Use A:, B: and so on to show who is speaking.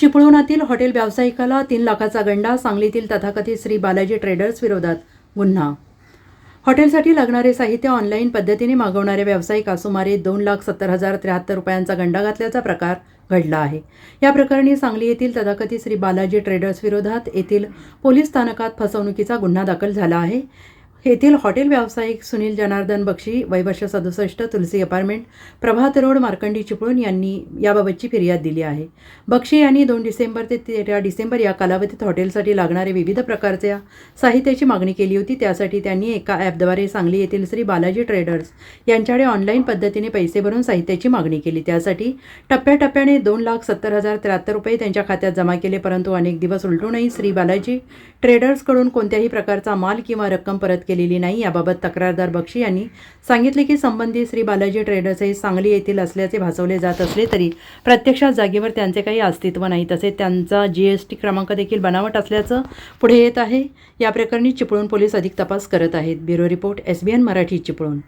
A: चिपळूणातील hotel व्यावसायिकाला तीन लाखाचा गंडा सांगलीतील तथाकथित श्री बालाजी ट्रेडर्स विरोधात गुन्हा. हॉटेलसाठी लागणारे साहित्य ऑनलाईन पद्धतीने मागवणाऱ्या व्यावसायिकास सुमारे दोन लाख सत्तर हजार त्र्याहत्तर रुपयांचा गंडा घातल्याचा प्रकार घडला आहे. या प्रकरणी सांगली येथील तथाकथित श्री बालाजी ट्रेडर्स विरोधात येथील पोलीस स्थानकात फसवणुकीचा गुन्हा दाखल झाला आहे. येथील हॉटेल व्यावसायिक सुनील जनार्दन बक्षी वैवर्ष सदुसष्ट तुलसी अपार्टमेंट प्रभात रोड मार्कंडी चिपळूण यांनी याबाबतची फिर्याद दिली आहे. बक्षी यांनी दोन डिसेंबर ते तेरा डिसेंबर या कालावधीत हॉटेलसाठी लागणारे विविध प्रकारच्या साहित्याची मागणी केली होती. त्यासाठी त्यांनी एका ॲपद्वारे सांगली येथील श्री बालाजी ट्रेडर्स यांच्याकडे ऑनलाईन पद्धतीने पैसे भरून साहित्याची मागणी केली. त्यासाठी टप्प्याटप्प्याने दोन लाख सत्तर हजार त्र्याहत्तर रुपये त्यांच्या खात्यात जमा केले परंतु अनेक दिवस उलटूनही श्री बालाजी ट्रेडर्सकडून कोणत्याही प्रकारचा माल किंवा रक्कम परत केलेली नाही. याबाबत तक्रारदार बक्षी यांनी सांगितले की संबंधित श्री बालाजी ट्रेडर्स हे सांगली येथील असल्याचे भासवले जात असले तरी प्रत्यक्षात जागेवर त्यांचे काही अस्तित्व नाही. तसेच त्यांचा जी एस टी क्रमांक देखील बनावट असल्याचं पुढे येत आहे. या प्रकरणी चिपळूण पोलीस अधिक तपास करत आहेत. Bureau report S B N Marathi Chiplun.